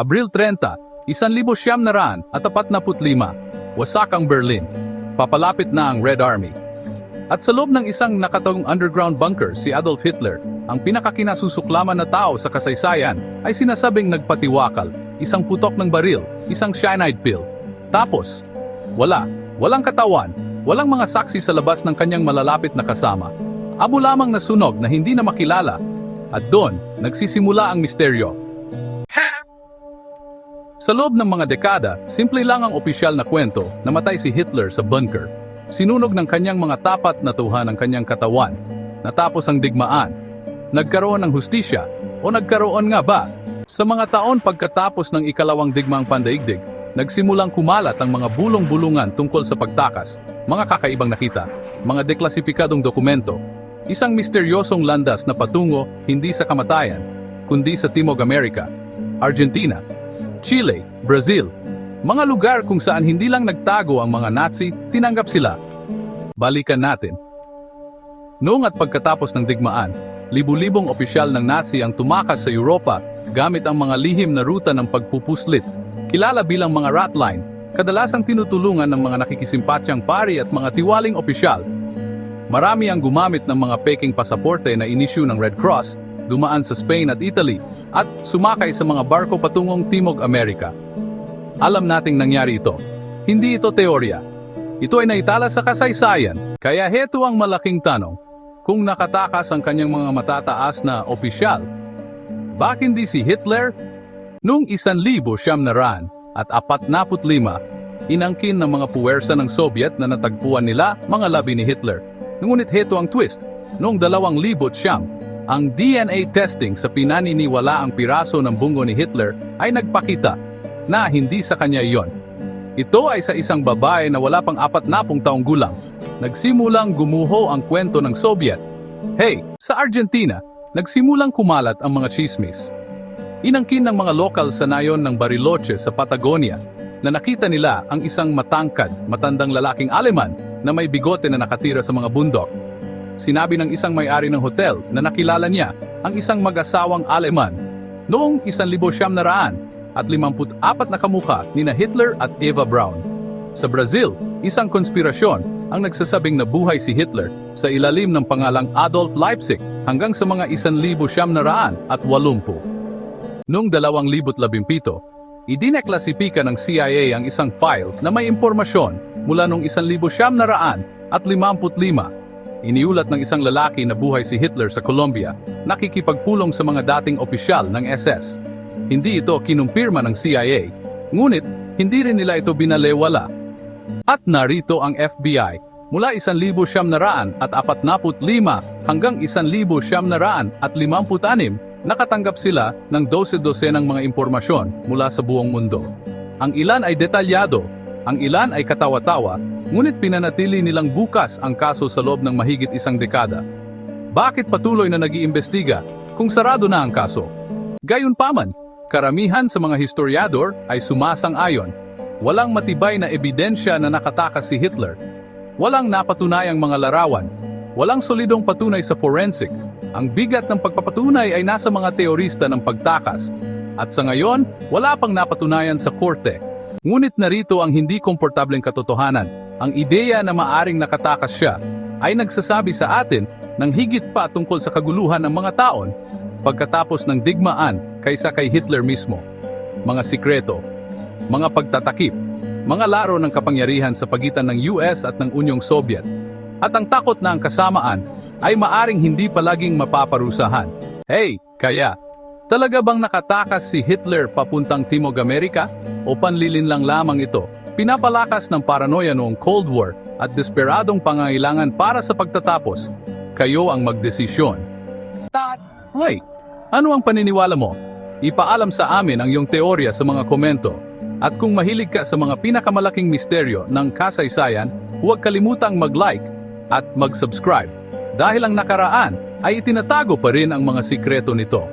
Abril 30, 1945 at 45, wasak ang Berlin. Papalapit na ang Red Army. At sa loob ng isang nakatagong underground bunker si Adolf Hitler, ang pinakakinasusuklaman na tao sa kasaysayan ay sinasabing nagpatiwakal, isang putok ng baril, isang cyanide pill. Tapos, wala, walang katawan, walang mga saksi sa labas ng kanyang malalapit na kasama. Abo lamang na sunog na hindi na makilala. At doon, nagsisimula ang misteryo. Sa loob ng mga dekada, simple lang ang opisyal na kwento na matay si Hitler sa bunker. Sinunog ng kanyang mga tapat na tuha ng kanyang katawan. Natapos ang digmaan. Nagkaroon ng hustisya o nagkaroon nga ba? Sa mga taon pagkatapos ng ikalawang digmaang pandaigdig, nagsimulang kumalat ang mga bulong-bulungan tungkol sa pagtakas, mga kakaibang nakita, mga deklasipikadong dokumento, isang misteryosong landas na patungo hindi sa kamatayan, kundi sa Timog Amerika, Argentina, Chile, Brazil, mga lugar kung saan hindi lang nagtago ang mga Nazi, tinanggap sila. Balikan natin. Noong at pagkatapos ng digmaan, libu-libong opisyal ng Nazi ang tumakas sa Europa gamit ang mga lihim na ruta ng pagpupuslit, kilala bilang mga ratline, kadalasang tinutulungan ng mga nakikisimpatyang pari at mga tiwaling opisyal. Marami ang gumamit ng mga peking pasaporte na inisyu ng Red Cross, dumaan sa Spain at Italy, at sumakay sa mga barko patungong Timog Amerika. Alam nating nangyari ito. Hindi ito teorya. Ito ay naitala sa kasaysayan. Kaya heto ang malaking tanong. Kung nakatakas ang kanyang mga matataas na opisyal, bakit hindi si Hitler? Noong isan libo siyam na raan at apat naput lima, inangkin ng mga puwersa ng Soviet na natagpuan nila mga labi ni Hitler. Ngunit heto ang twist. Noong dalawang libot siyam, ang DNA testing sa pinaniniwala ang piraso ng bungo ni Hitler ay nagpakita na hindi sa kanya iyon. Ito ay sa isang babae na wala pang apat na pung taong gulang. Nagsimulang gumuho ang kwento ng Soviet. Hey, sa Argentina, nagsimulang kumalat ang mga chismis. Inangkin ng mga lokal sa nayon ng Bariloche sa Patagonia na nakita nila ang isang matangkad, matandang lalaking Aleman na may bigote na nakatira sa mga bundok. Sinabi ng isang may-ari ng hotel na nakilala niya ang isang mag-asawang Aleman noong 1900 at 54 na kamukha ni na Hitler at Eva Braun. Sa Brazil, isang konspirasyon ang nagsasabing nabuhay si Hitler sa ilalim ng pangalang Adolf Leipzig hanggang sa mga 1900 at 80. Noong 2017, idineklasipika ng CIA ang isang file na may impormasyon mula noong 1900 at 55. Iniulat ng isang lalaki na buhay si Hitler sa Colombia, nakikipagpulong sa mga dating opisyal ng SS. Hindi ito kinumpirma ng CIA, ngunit hindi rin nila ito binalewala. At narito ang FBI, mula 1,900 at 45 hanggang 1,900 at 56, nakatanggap sila ng 12-12 ng mga impormasyon mula sa buong mundo. Ang ilan ay detalyado, ang ilan ay katawa-tawa, ngunit pinanatili nilang bukas ang kaso sa loob ng mahigit isang dekada. Bakit patuloy na nag-iimbestiga kung sarado na ang kaso? Gayunpaman, karamihan sa mga historiador ay sumasang-ayon. Walang matibay na ebidensya na nakatakas si Hitler. Walang napatunayang mga larawan. Walang solidong patunay sa forensic. Ang bigat ng pagpapatunay ay nasa mga teorista ng pagtakas. At sa ngayon, wala pang napatunayan sa korte. Ngunit narito ang hindi komportableng katotohanan. Ang ideya na maaring nakatakas siya ay nagsasabi sa atin ng higit pa tungkol sa kaguluhan ng mga taon pagkatapos ng digmaan kaysa kay Hitler mismo. Mga sikreto, mga pagtatakip, mga laro ng kapangyarihan sa pagitan ng US at ng Unyong Soviet. At ang takot na ang kasamaan ay maaring hindi palaging mapaparusahan. Hey, kaya, talaga bang nakatakas si Hitler papuntang Timog Amerika? O panlilin lang lamang ito? Pinapalakas ng paranoia noong Cold War at desperadong pangailangan para sa pagtatapos. Kayo ang magdesisyon. Wait, ano ang paniniwala mo? Ipaalam sa amin ang iyong teorya sa mga komento. At kung mahilig ka sa mga pinakamalaking misteryo ng kasaysayan, huwag kalimutang mag-like at mag-subscribe. Dahil ang nakaraan ay itinatago pa rin ang mga sikreto nito.